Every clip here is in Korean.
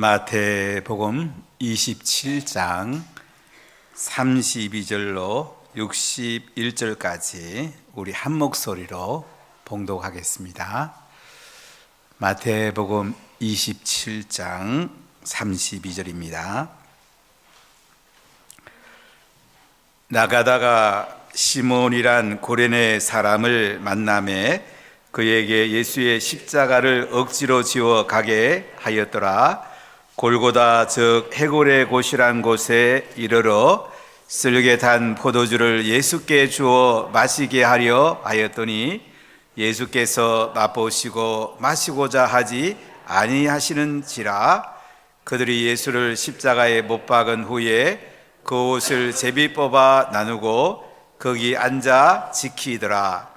마태복음 27장 32절로 61절까지 우리 한 목소리로 봉독하겠습니다. 마태복음 27장 32절입니다. 나가다가 시몬이란 고레네 사람을 만남에 그에게 예수의 십자가를 억지로 지워 가게 하였더라. 골고다 즉 해골의 곳이란 곳에 이르러 쓸개 단 포도주를 예수께 주어 마시게 하려 하였더니 예수께서 맛보시고 마시고자 하지 아니하시는지라 그들이 예수를 십자가에 못 박은 후에 그 옷을 제비 뽑아 나누고 거기 앉아 지키더라.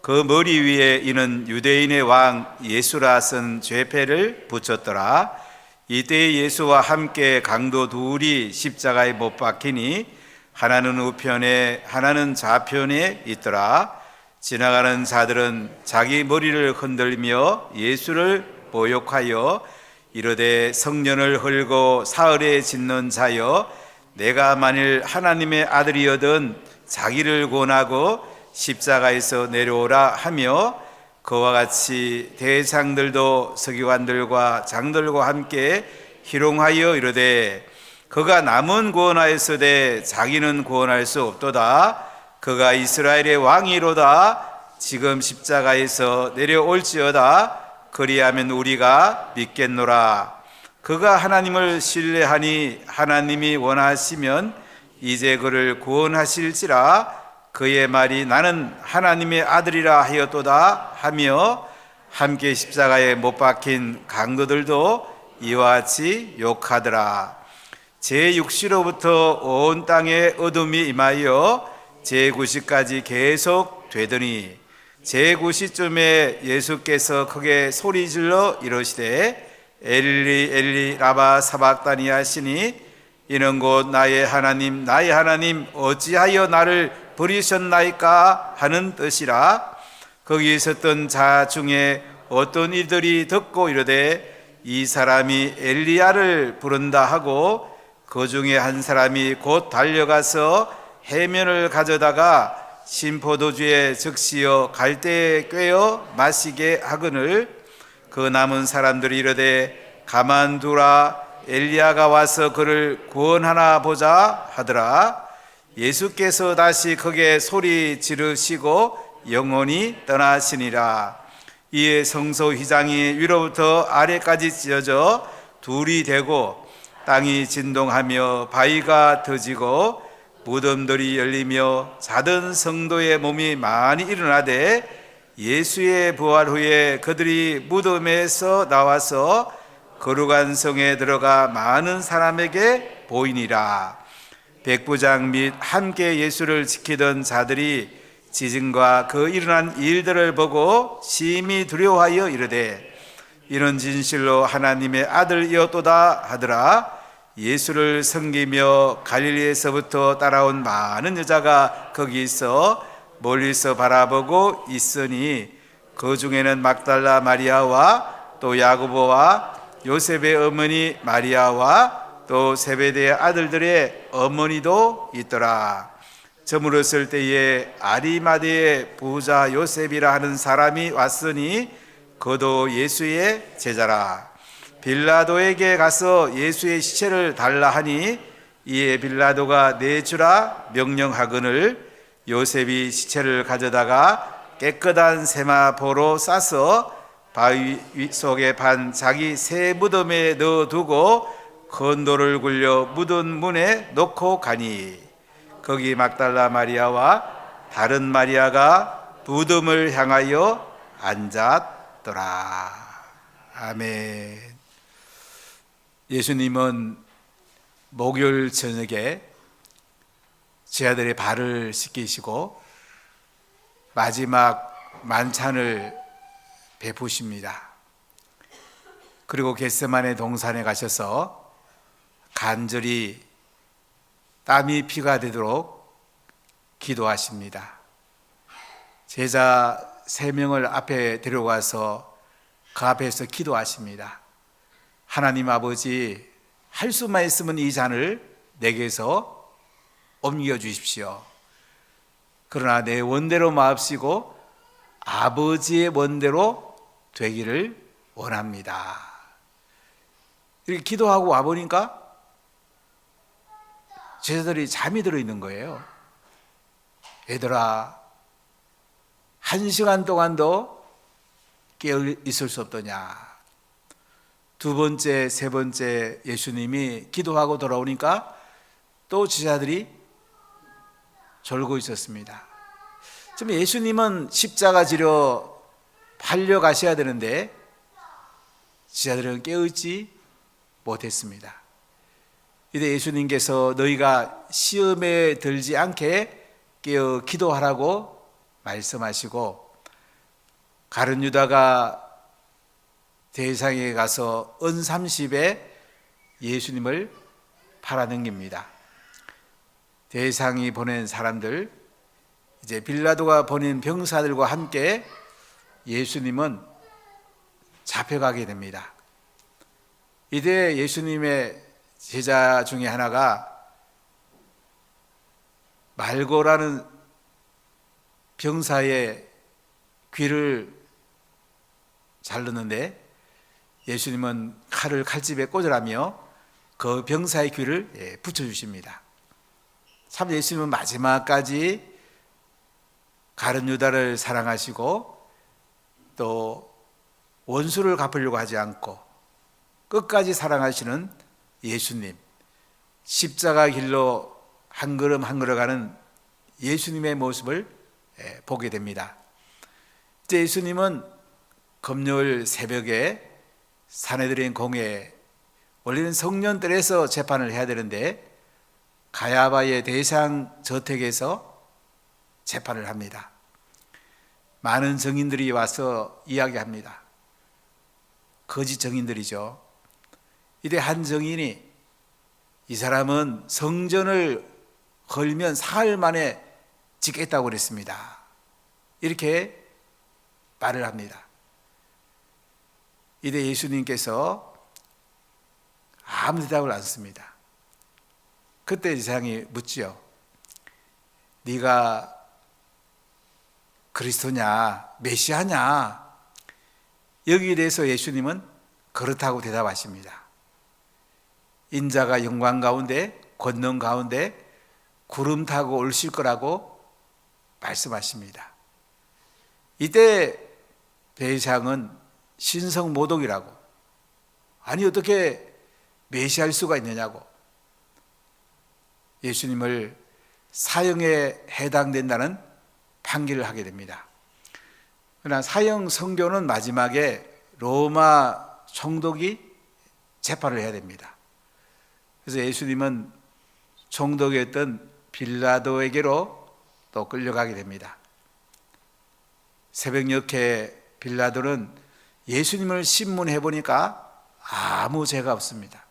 그 머리 위에 이는 유대인의 왕 예수라 쓴 죄패를 붙였더라 이때 예수와 함께 강도 둘이 십자가에 못 박히니 하나는 우편에 하나는 좌편에 있더라. 지나가는 자들은 자기 머리를 흔들며 예수를 모욕하여 이르되 성년을 헐고 사흘에 짓는 자여 내가 만일 하나님의 아들이여든 자기를 권하고 십자가에서 내려오라 하며 그와 같이 대장들도 서기관들과 장들과 함께 희롱하여 이르되 그가 남은 구원하였으되 자기는 구원할 수 없도다. 그가 이스라엘의 왕이로다. 지금 십자가에서 내려올지어다. 그리하면 우리가 믿겠노라. 그가 하나님을 신뢰하니 하나님이 원하시면 이제 그를 구원하실지라 그의 말이 나는 하나님의 아들이라 하였도다 하며 함께 십자가에 못 박힌 강도들도 이와 같이 욕하더라. 제 6시로부터 온 땅에 어둠이 임하여 제 9시까지 계속 되더니 제 9시쯤에 예수께서 크게 소리질러 이러시되 엘리 엘리 라바 사박다니 하시니 이는 곧 나의 하나님 나의 하나님 어찌하여 나를 버리셨나이까 하는 뜻이라 거기 있었던 자 중에 어떤 이들이 듣고 이르되 이 사람이 엘리야를 부른다 하고 그 중에 한 사람이 곧 달려가서 해면을 가져다가 신포도주에 즉시어 갈대에 꿰어 마시게 하거늘 그 남은 사람들이 이르되 가만두라 엘리야가 와서 그를 구원하나 보자 하더라 예수께서 다시 크게 소리 지르시고 영원히 떠나시니라. 이에 성소 휘장이 위로부터 아래까지 찢어져 둘이 되고 땅이 진동하며 바위가 터지고 무덤들이 열리며 자던 성도의 몸이 많이 일어나되 예수의 부활 후에 그들이 무덤에서 나와서 거룩한 성에 들어가 많은 사람에게 보이니라 백부장 및 함께 예수를 지키던 자들이 지진과 그 일어난 일들을 보고 심히 두려워하여 이르되 이런 진실로 하나님의 아들이었도다 하더라. 예수를 섬기며 갈릴리에서부터 따라온 많은 여자가 거기 있어 멀리서 바라보고 있으니 그 중에는 막달라 마리아와 또 야고보와 요셉의 어머니 마리아와 또 세베대의 아들들의 어머니도 있더라. 저물었을 때에 아리마대의 부자 요셉이라 하는 사람이 왔으니 그도 예수의 제자라. 빌라도에게 가서 예수의 시체를 달라 하니 이에 빌라도가 내주라 명령하거늘 요셉이 시체를 가져다가 깨끗한 세마포로 싸서 바위 속에 반 자기 새 무덤에 넣어두고 건도를 굴려 묻은 문에 놓고 가니 거기 막달라 마리아와 다른 마리아가 무덤을 향하여 앉았더라. 아멘. 예수님은 목요일 저녁에 제 아들의 발을 씻기시고 마지막 만찬을 베푸십니다. 그리고 겟세만의 동산에 가셔서 간절히 땀이 피가 되도록 기도하십니다. 제자 세 명을 앞에 데려가서 그 앞에서 기도하십니다. 하나님 아버지 할 수만 있으면 이 잔을 내게서 옮겨 주십시오. 그러나 내 원대로 마옵시고 아버지의 원대로 되기를 원합니다. 이렇게 기도하고 와보니까 제자들이 잠이 들어 있는 거예요. 얘들아, 한 시간 동안도 깨어 있을 수 없더냐. 두 번째, 세 번째 예수님이 기도하고 돌아오니까 또 제자들이 졸고 있었습니다. 지금 예수님은 십자가 지려 팔려 가셔야 되는데 제자들은 깨어있지 못했습니다. 이때 예수님께서 너희가 시험에 들지 않게 깨어 기도하라고 말씀하시고 가른 유다가 대상에 가서 은 30에 예수님을 팔아넘깁니다. 대상이 보낸 사람들, 이제 빌라도가 보낸 병사들과 함께 예수님은 잡혀가게 됩니다. 이때 예수님의 제자 중에 하나가 말고라는 병사의 귀를 자르는데 예수님은 칼을 칼집에 꽂으라며 그 병사의 귀를 예, 붙여주십니다. 참 예수님은 마지막까지 가른 유다를 사랑하시고 또 원수를 갚으려고 하지 않고 끝까지 사랑하시는 예수님, 십자가 길로 한 걸음 한 걸음 가는 예수님의 모습을 예, 보게 됩니다. 이제 예수님은 금요일 새벽에 사내들인 공회 원래는 성년들에서 재판을 해야 되는데 가야바의 대상 저택에서 재판을 합니다. 많은 증인들이 와서 이야기합니다. 거짓 증인들이죠. 이때 한 증인이 이 사람은 성전을 걸면 사흘 만에 짓겠다고 그랬습니다. 이렇게 말을 합니다. 이때 예수님께서 아무 대답을 안 씁니다. 그때 이상이 묻지요. 네가 그리스도냐, 메시아냐? 여기에 대해서 예수님은 그렇다고 대답하십니다. 인자가 영광 가운데, 권능 가운데 구름 타고 올실 거라고 말씀하십니다. 이때 배상은 신성 모독이라고. 아니, 어떻게 메시할 수가 있느냐고. 예수님을 사형에 해당된다는 판결을 하게 됩니다. 그러나 사형 성교는 마지막에 로마 총독이 재판을 해야 됩니다. 그래서 예수님은 총독이었던 빌라도에게로 또 끌려가게 됩니다. 새벽녘에 빌라도는 예수님을 신문해 보니까 아무 죄가 없습니다.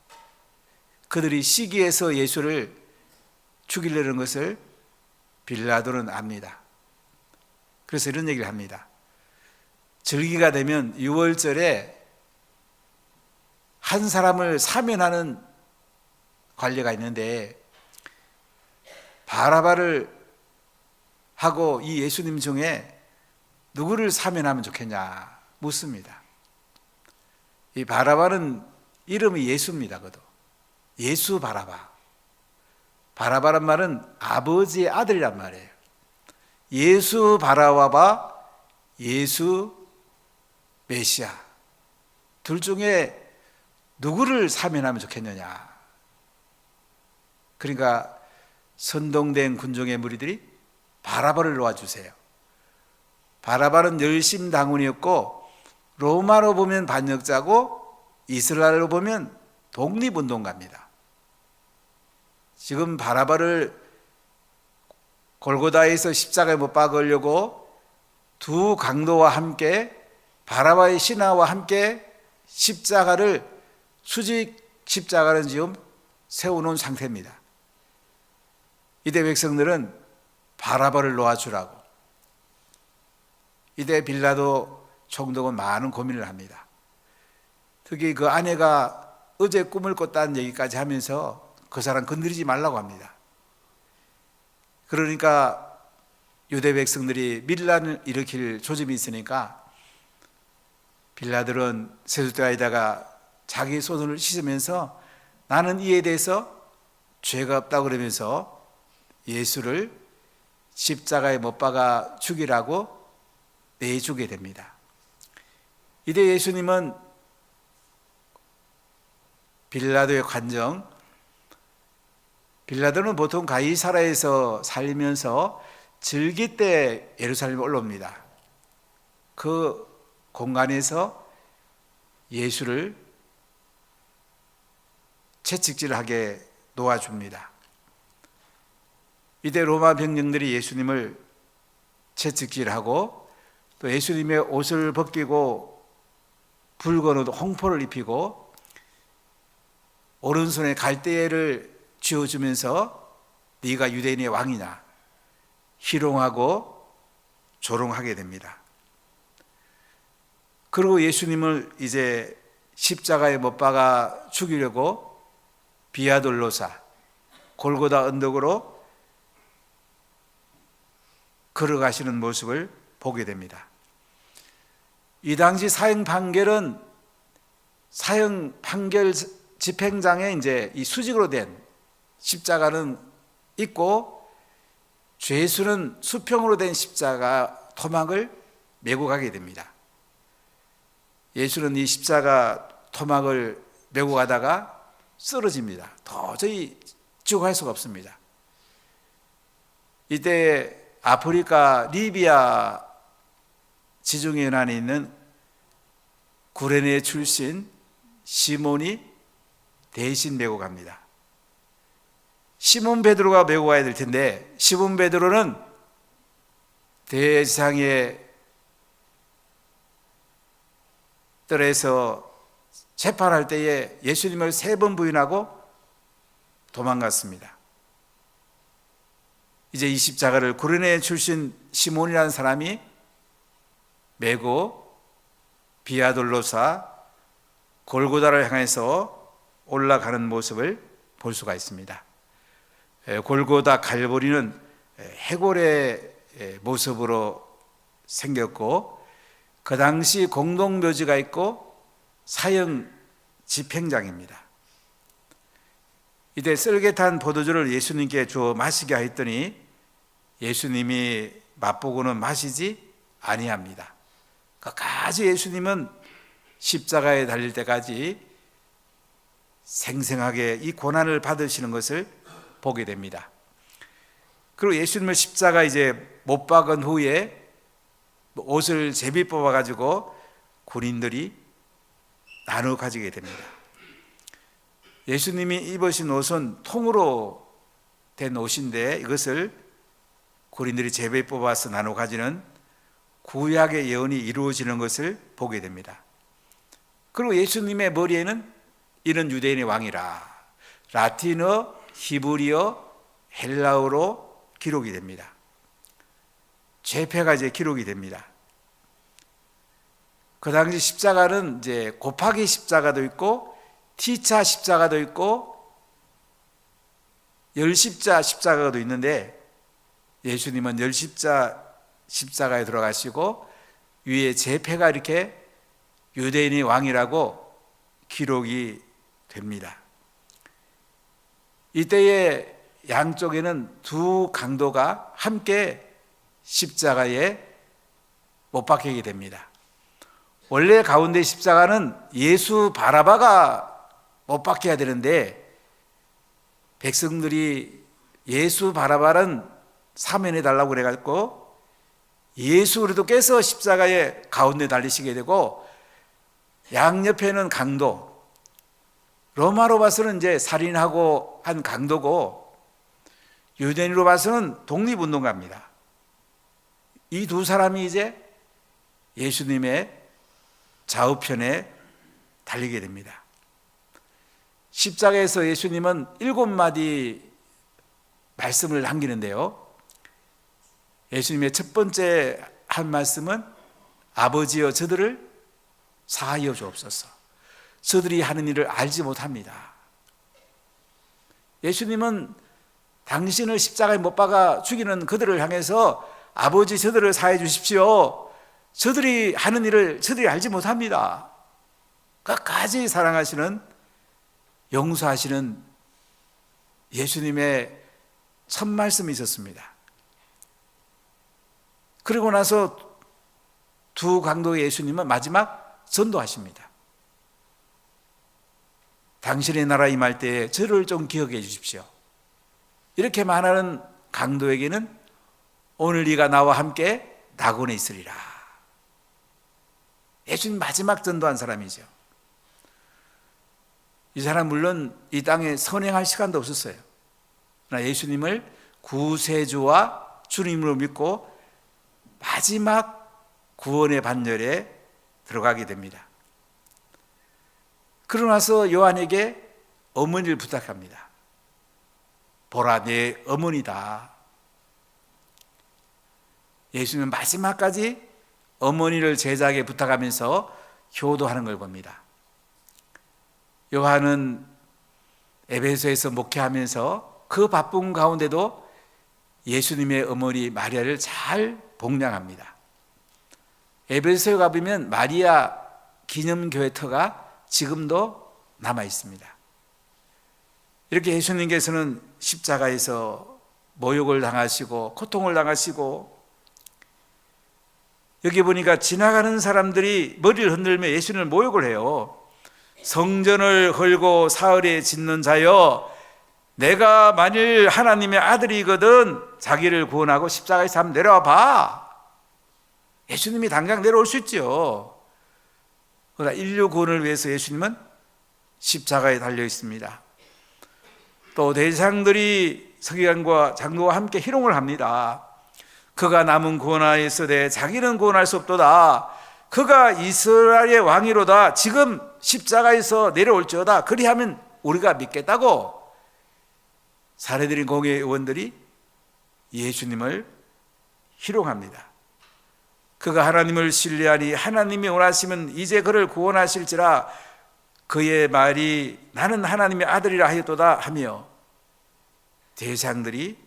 그들이 시기에서 예수를 죽이려는 것을 빌라도는 압니다. 그래서 이런 얘기를 합니다. 절기가 되면 6월절에 한 사람을 사면하는 관례가 있는데 바라바를 하고 이 예수님 중에 누구를 사면하면 좋겠냐 묻습니다. 이 바라바는 이름이 예수입니다. 그도 예수 바라바. 바라바란 말은 아버지의 아들이란 말이에요. 예수 바라와바, 예수 메시아. 둘 중에 누구를 사면하면 좋겠느냐. 그러니까 선동된 군종의 무리들이 바라바를 놓아주세요. 바라바는 열심 당원이었고 로마로 보면 반역자고 이스라엘로 보면 독립운동가입니다. 지금 바라바를 골고다에서 십자가에 못 박으려고 두 강도와 함께 바라바의 신하와 함께 십자가를 수직 십자가를 지금 세워놓은 상태입니다. 이때 백성들은 바라바를 놓아주라고. 이때 빌라도 총독은 많은 고민을 합니다. 특히 그 아내가 어제 꿈을 꿨다는 얘기까지 하면서 그 사람 건드리지 말라고 합니다. 그러니까 유대 백성들이 밀란을 일으킬 조짐이 있으니까 빌라들은 세숫대에다가 자기 손을 씻으면서 나는 이에 대해서 죄가 없다고 그러면서 예수를 십자가에 못 박아 죽이라고 내주게 됩니다. 이때 예수님은 빌라도의 관정, 빌라도는 보통 가이사라에서 살면서 즐기 때 예루살렘에 올라옵니다. 그 공간에서 예수를 채찍질하게 놓아줍니다. 이때 로마 병령들이 예수님을 채찍질하고 또 예수님의 옷을 벗기고 붉은 옷 홍포를 입히고 오른손에 갈대를 쥐어주면서 네가 유대인의 왕이냐 희롱하고 조롱하게 됩니다. 그리고 예수님을 이제 십자가에 못 박아 죽이려고 비아돌로사 골고다 언덕으로 걸어가시는 모습을 보게 됩니다. 이 당시 사형 판결은 사형 판결 집행장에 이제 이 수직으로 된 십자가는 있고 죄수는 수평으로 된 십자가 토막을 메고 가게 됩니다. 예수는 이 십자가 토막을 메고 가다가 쓰러집니다. 도저히 지고갈 수가 없습니다. 이때 아프리카 리비아 지중해 연안에 있는 구레네 출신 시몬이 대신 메고 갑니다. 시몬 베드로가 메고 가야 될 텐데 시몬 베드로는 대지상의 뜰에서 재판할 때에 예수님을 세 번 부인하고 도망갔습니다. 이제 이 십자가를 구레네 출신 시몬이라는 사람이 메고 비아돌로사 골고다를 향해서 올라가는 모습을 볼 수가 있습니다. 골고다 갈보리는 해골의 모습으로 생겼고 그 당시 공동묘지가 있고 사형 집행장입니다. 이때 썰개탄 포도주를 예수님께 주어 마시게 하였더니 예수님이 맛보고는 마시지 아니합니다. 끝까지 예수님은 십자가에 달릴 때까지 생생하게 이 고난을 받으시는 것을 보게 됩니다. 그리고 예수님을 십자가 이제 못 박은 후에 옷을 제비 뽑아 가지고 군인들이 나누어 가지게 됩니다. 예수님이 입으신 옷은 통으로 된 옷인데 이것을 군인들이 제비 뽑아서 나누어 가지는 구약의 예언이 이루어지는 것을 보게 됩니다. 그리고 예수님의 머리에는 이런 유대인의 왕이라 라틴어, 히브리어, 헬라어로 기록이 됩니다. 죄패가 이제 기록이 됩니다. 그 당시 십자가는 이제 곱하기 십자가도 있고 T자 십자가도 있고 열십자 십자가도 있는데 예수님은 열십자 십자가에 들어가시고 위에 제패가 이렇게 유대인의 왕이라고 기록이 됩니다. 이때의 양쪽에는 두 강도가 함께 십자가에 못 박히게 됩니다. 원래 가운데 십자가는 예수 바라바가 못 박혀야 되는데 백성들이 예수 바라바는 사면해 달라고 그래갖고 예수 그래도 깨서 십자가에 가운데 달리시게 되고 양옆에는 강도 로마로 봐서는 이제 살인하고 한 강도고 유대인으로 봐서는 독립운동가입니다. 이 두 사람이 이제 예수님의 좌우편에 달리게 됩니다. 십자가에서 예수님은 일곱 마디 말씀을 남기는데요. 예수님의 첫 번째 한 말씀은 아버지여 저들을 사하여 주옵소서. 저들이 하는 일을 알지 못합니다. 예수님은 당신을 십자가에 못 박아 죽이는 그들을 향해서 아버지 저들을 사해 주십시오. 저들이 하는 일을 저들이 알지 못합니다. 끝까지 사랑하시는 용서하시는 예수님의 첫 말씀이 있었습니다. 그리고 나서 두 강도의 예수님은 마지막 전도하십니다. 당신의 나라 임할 때에 저를 좀 기억해 주십시오. 이렇게 말하는 강도에게는 오늘 네가 나와 함께 낙원에 있으리라. 예수님 마지막 전도한 사람이죠. 이 사람 물론 이 땅에 선행할 시간도 없었어요. 그러나 예수님을 구세주와 주님으로 믿고 마지막 구원의 반열에 들어가게 됩니다. 그러고 나서 요한에게 어머니를 부탁합니다. 보라, 내 어머니다. 예수님은 마지막까지 어머니를 제자에게 부탁하면서 효도하는 걸 봅니다. 요한은 에베소에서 목회하면서 그 바쁜 가운데도 예수님의 어머니 마리아를 잘 복량합니다. 에베소에 가보면 마리아 기념교회터가 지금도 남아 있습니다. 이렇게 예수님께서는 십자가에서 모욕을 당하시고 고통을 당하시고 여기 보니까 지나가는 사람들이 머리를 흔들며 예수님을 모욕을 해요. 성전을 헐고 사흘에 짓는 자여 내가 만일 하나님의 아들이거든 자기를 구원하고 십자가에서 한번 내려와 봐. 예수님이 당장 내려올 수 있죠. 그러나 인류 구원을 위해서 예수님은 십자가에 달려 있습니다. 또 대장들이 서기관과 장로와 함께 희롱을 합니다. 그가 남은 구원하였으되 자기는 구원할 수 없도다. 그가 이스라엘의 왕이로다. 지금 십자가에서 내려올지어다. 그리하면 우리가 믿겠다고 사례들인 공의 의원들이 예수님을 희롱합니다. 그가 하나님을 신뢰하니 하나님이 원하시면 이제 그를 구원하실지라 그의 말이 나는 하나님의 아들이라 하였도다 하며 대장들이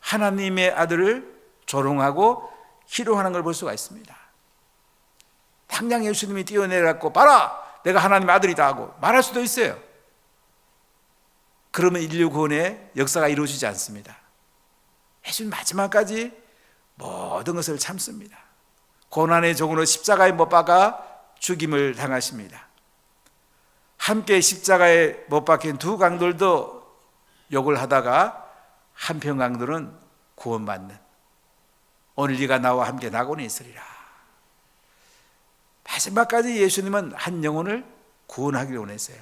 하나님의 아들을 조롱하고 희롱하는 걸 볼 수가 있습니다. 당장 예수님이 뛰어내려갖고 봐라 내가 하나님의 아들이다 하고 말할 수도 있어요. 그러면 인류 구원의 역사가 이루어지지 않습니다. 예수님 마지막까지 모든 것을 참습니다. 고난의 종으로 십자가에 못 박아 죽임을 당하십니다. 함께 십자가에 못 박힌 두 강들도 욕을 하다가 한편 강들은 구원받는 오늘 네가 나와 함께 낙원에 있으리라. 마지막까지 예수님은 한 영혼을 구원하기를 원했어요.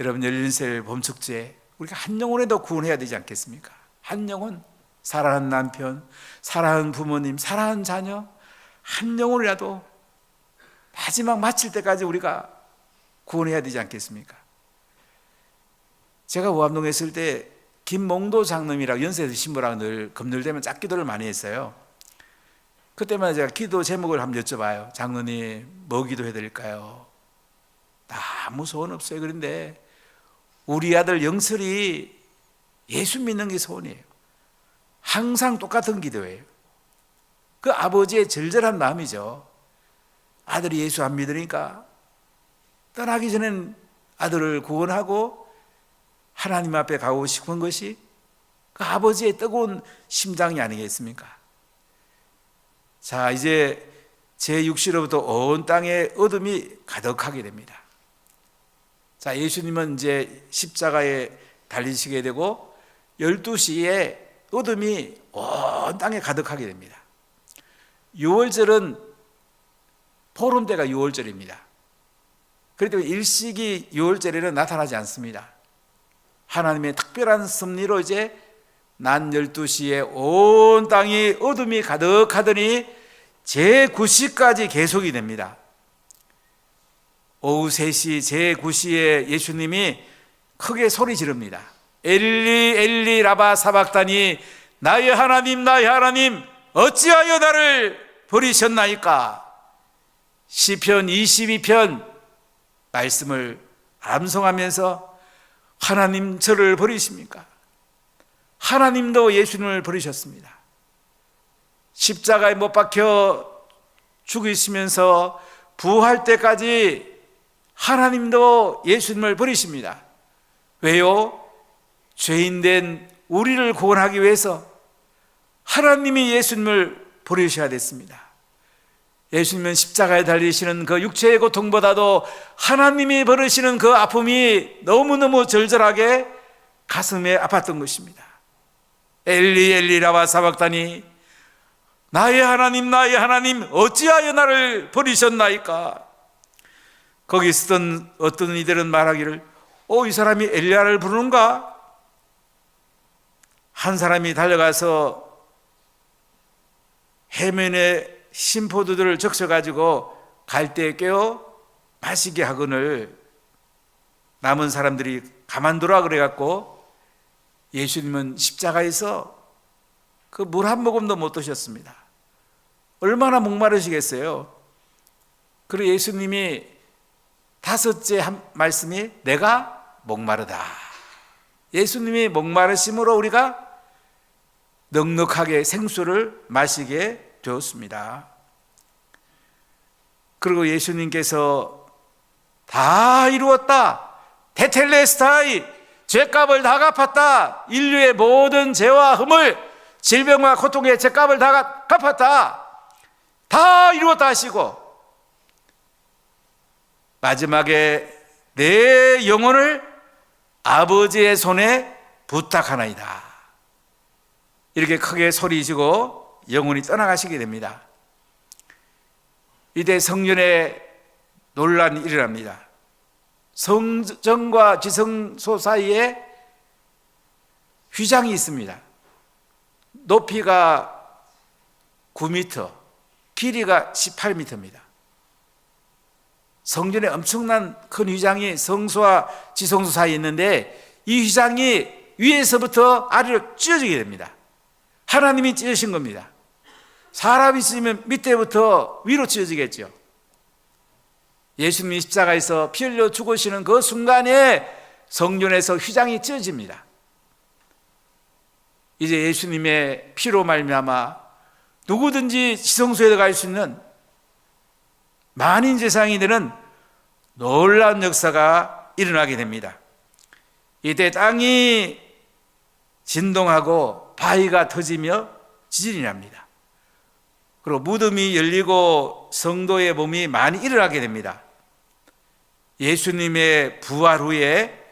여러분 열린셀 봄축제 우리가 한 영혼에도 구원해야 되지 않겠습니까? 한 영혼 사랑하는 남편, 사랑하는 부모님, 사랑하는 자녀 한 영혼이라도 마지막 마칠 때까지 우리가 구원해야 되지 않겠습니까? 제가 우암동에 있을 때 김몽도 장로님이라고 연세에서 신부랑 늘 금늘되면 짝기도를 많이 했어요. 그때마다 제가 기도 제목을 한번 여쭤봐요. 장로님, 뭐 기도해 드릴까요? 아무 소원 없어요. 그런데 우리 아들 영설이 예수 믿는 게 소원이에요. 항상 똑같은 기도예요. 그 아버지의 절절한 마음이죠. 아들이 예수 안 믿으니까 떠나기 전엔 아들을 구원하고 하나님 앞에 가고 싶은 것이 그 아버지의 뜨거운 심장이 아니겠습니까? 자, 이제 제 육시로부터 온 땅에 어둠이 가득하게 됩니다. 자, 예수님은 이제 십자가에 달리시게 되고 12시에 어둠이 온 땅에 가득하게 됩니다. 6월절은 보름대가 6월절입니다. 그래도 일식이 6월절에는 나타나지 않습니다. 하나님의 특별한 섭리로 이제 낮 12시에 온 땅이 어둠이 가득하더니 제9시까지 계속이 됩니다. 오후 3시 제9시에 예수님이 크게 소리 지릅니다. 엘리 엘리 라바 사박다니 나의 하나님 나의 하나님 어찌하여 나를 버리셨나이까? 시편 22편 말씀을 암송하면서 하나님 저를 버리십니까? 하나님도 예수님을 버리셨습니다. 십자가에 못 박혀 죽으시면서 부활 때까지 하나님도 예수님을 버리십니다. 왜요? 죄인된 우리를 구원하기 위해서 하나님이 예수님을 버리셔야 됐습니다. 예수님은 십자가에 달리시는 그 육체의 고통보다도 하나님이 버리시는 그 아픔이 너무너무 절절하게 가슴에 아팠던 것입니다. 엘리 엘리라와 사박다니 나의 하나님 나의 하나님 어찌하여 나를 버리셨나이까? 거기 있었던 어떤 이들은 말하기를 어이 사람이 엘리야를 부르는가? 한 사람이 달려가서 해면에 심포도들을 적셔가지고 갈대에 깨어 마시게 하거늘 남은 사람들이 가만두라 그래갖고 예수님은 십자가에서 그 물 한 모금도 못 드셨습니다. 얼마나 목마르시겠어요? 그리고 예수님이 다섯째 한 말씀이 내가 목마르다. 예수님이 목마르심으로 우리가 넉넉하게 생수를 마시게 되었습니다. 그리고 예수님께서 다 이루었다. 테텔레스타이 죄값을 다 갚았다. 인류의 모든 죄와 흠을 질병과 고통의 죄값을 다 갚았다. 다 이루었다 하시고 마지막에 내 영혼을 아버지의 손에 부탁하나이다. 이렇게 크게 소리지고 영혼이 떠나가시게 됩니다. 이때 성전에 논란이 일어납니다. 성전과 지성소 사이에 휘장이 있습니다. 높이가 9m, 길이가 18m입니다. 성전에 엄청난 큰 휘장이 성소와 지성소 사이에 있는데 이 휘장이 위에서부터 아래로 찢어지게 됩니다. 하나님이 찢으신 겁니다. 사람이 찢으면 밑에부터 위로 찢어지겠죠. 예수님이 십자가에서 피 흘려 죽으시는 그 순간에 성전에서 휘장이 찢어집니다. 이제 예수님의 피로 말미암아 누구든지 지성소에 갈 수 있는 만인 세상이 되는 놀라운 역사가 일어나게 됩니다. 이때 땅이 진동하고 바위가 터지며 지진이 납니다. 그리고 무덤이 열리고 성도의 몸이 많이 일어나게 됩니다. 예수님의 부활 후에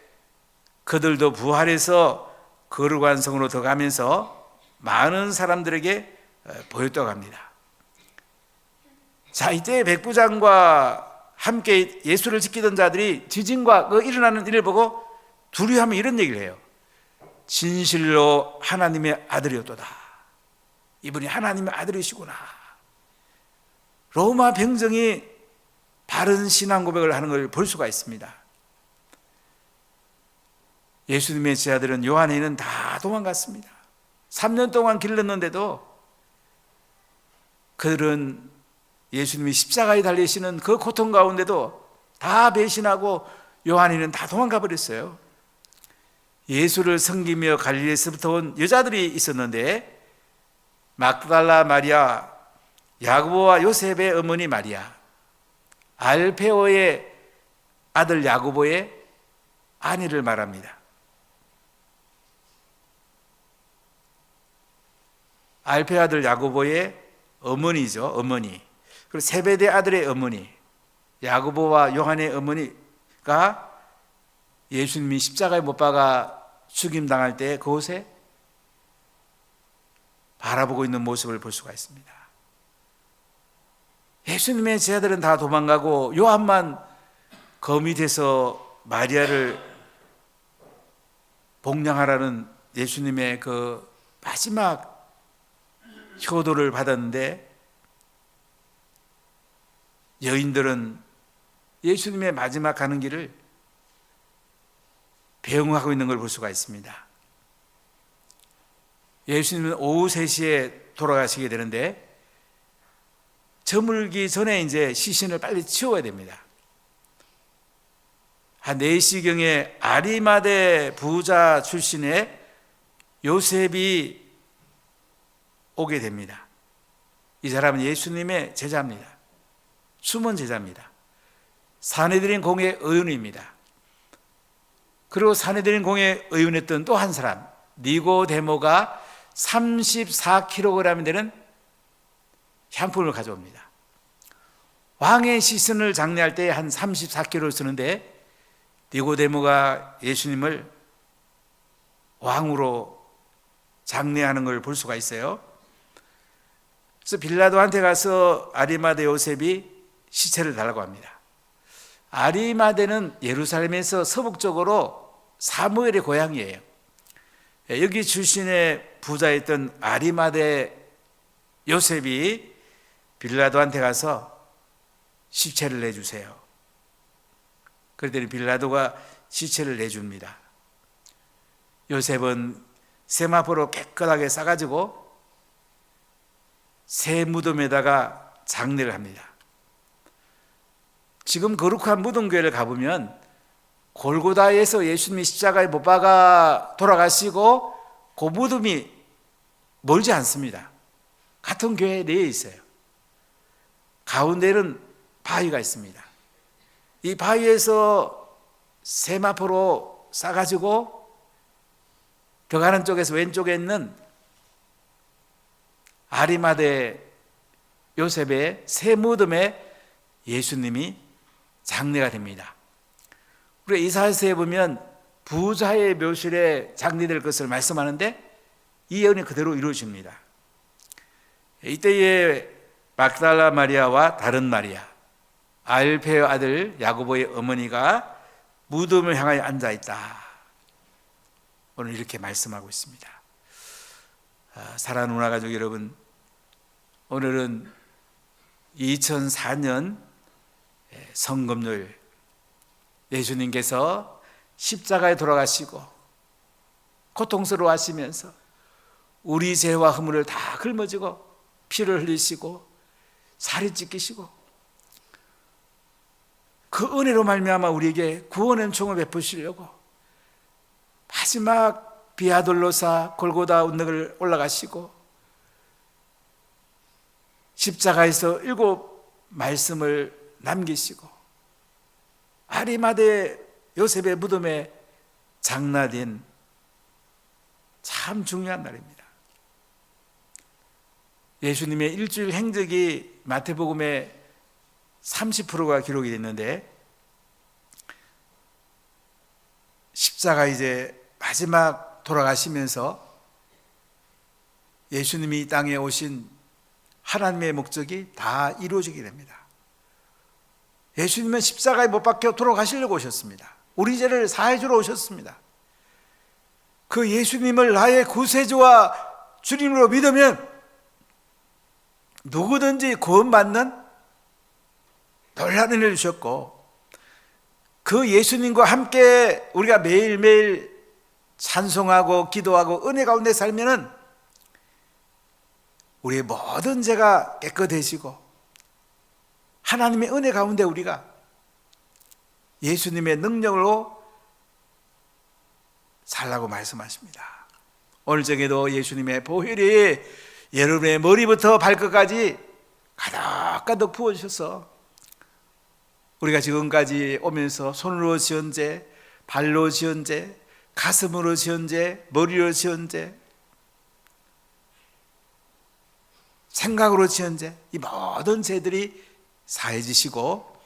그들도 부활해서 거룩한 성으로 들어가면서 많은 사람들에게 보였다고 합니다. 자, 이때 백부장과 함께 예수를 지키던 자들이 지진과 그 일어나는 일을 보고 두려워하며 이런 얘기를 해요. 진실로 하나님의 아들이었도다. 이분이 하나님의 아들이시구나. 로마 병정이 바른 신앙 고백을 하는 걸 볼 수가 있습니다. 예수님의 제자들은 요한에는 다 도망갔습니다. 3년 동안 길렀는데도 그들은 예수님이 십자가에 달리시는 그 고통 가운데도 다 배신하고 요한이는 다 도망가 버렸어요. 예수를 섬기며 갈릴리에서부터 온 여자들이 있었는데 막달라 마리아, 야고보와 요셉의 어머니 마리아, 알페오의 아들 야고보의 아내를 말합니다. 알페 아들 야고보의 어머니죠, 어머니. 그리고 세베대 아들의 어머니, 야고보와 요한의 어머니가 예수님이 십자가에 못 박아 죽임 당할 때 그곳에 바라보고 있는 모습을 볼 수가 있습니다. 예수님의 제자들은 다 도망가고 요한만 검이 돼서 마리아를 복량하라는 예수님의 그 마지막 효도를 받았는데 여인들은 예수님의 마지막 가는 길을 배웅하고 있는 걸 볼 수가 있습니다. 예수님은 오후 3시에 돌아가시게 되는데 저물기 전에 이제 시신을 빨리 치워야 됩니다. 한 4시경에 아리마대 부자 출신의 요셉이 오게 됩니다. 이 사람은 예수님의 제자입니다. 숨은 제자입니다. 사내들인 공의 의원입니다. 그리고 사내들인 공의 의원했던 또 한 사람 니고데모가 34kg 되는 향품을 가져옵니다. 왕의 시선을 장례할 때 한 34kg를 쓰는데 니고데모가 예수님을 왕으로 장례하는 걸 볼 수가 있어요. 그래서 빌라도한테 가서 아리마대 요셉이 시체를 달라고 합니다. 아리마대는 예루살렘에서 서북쪽으로 사무엘의 고향이에요. 예, 여기 출신의 부자였던 아리마대 요셉이 빌라도한테 가서 시체를 내주세요. 그랬더니 빌라도가 시체를 내줍니다. 요셉은 세마포로 깨끗하게 싸가지고 새 무덤에다가 장례를 합니다. 지금 거룩한 무덤교회를 가보면 골고다에서 예수님이 십자가에 못 박아 돌아가시고 그 무덤이 멀지 않습니다. 같은 교회 내에 있어요. 가운데는 바위가 있습니다. 이 바위에서 세마포로 싸가지고 들어가는 쪽에서 왼쪽에 있는 아리마대 요셉의 새 무덤에 예수님이 장례가 됩니다. 우리 이사야서에 보면 부자의 묘실에 장례될 것을 말씀하는데 이 예언이 그대로 이루어집니다. 이때에 막달라 마리아와 다른 마리아, 알페의 아들 야고보의 어머니가 무덤을 향하여 앉아 있다. 오늘 이렇게 말씀하고 있습니다. 아, 사랑하는 누나 가족 여러분, 오늘은 2004년 성금요일 예수님께서 십자가에 돌아가시고 고통스러워 하시면서 우리 죄와 허물을 다 짊어지고 피를 흘리시고 살이 찢기시고 그 은혜로 말미암아 우리에게 구원의 총을 베푸시려고 마지막 비아돌로사 골고다 운덕을 올라가시고 십자가에서 일곱 말씀을 남기시고 아리마대 요셉의 무덤에 장나된 참 중요한 날입니다. 예수님의 일주일 행적이 마태복음에 30%가 기록이 됐는데 십자가 이제 마지막 돌아가시면서 예수님이 이 땅에 오신 하나님의 목적이 다 이루어지게 됩니다. 예수님은 십자가에 못 박혀 돌아가시려고 오셨습니다. 우리 죄를 사해 주러 오셨습니다. 그 예수님을 나의 구세주와 주님으로 믿으면 누구든지 구원받는 놀라운 은혜를 주셨고 그 예수님과 함께 우리가 매일매일 찬송하고 기도하고 은혜 가운데 살면은 우리의 모든 죄가 깨끗해지고 하나님의 은혜 가운데 우리가 예수님의 능력으로 살라고 말씀하십니다. 오늘 저에도 예수님의 보혈이 여러분의 머리부터 발끝까지 가득가득 부어주셔서 우리가 지금까지 오면서 손으로 지은 죄, 발로 지은 죄, 가슴으로 지은 죄, 머리로 지은 죄, 생각으로 지은 죄, 이 모든 죄들이 사해지시고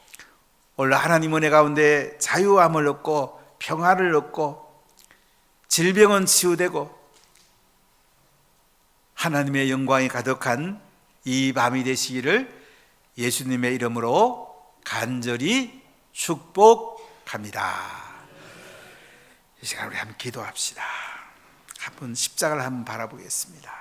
오늘 하나님 은혜 가운데 자유함을 얻고 평화를 얻고 질병은 치유되고 하나님의 영광이 가득한 이 밤이 되시기를 예수님의 이름으로 간절히 축복합니다. 이 시간 우리 한번 기도합시다. 한번 십자가를 한번 바라보겠습니다.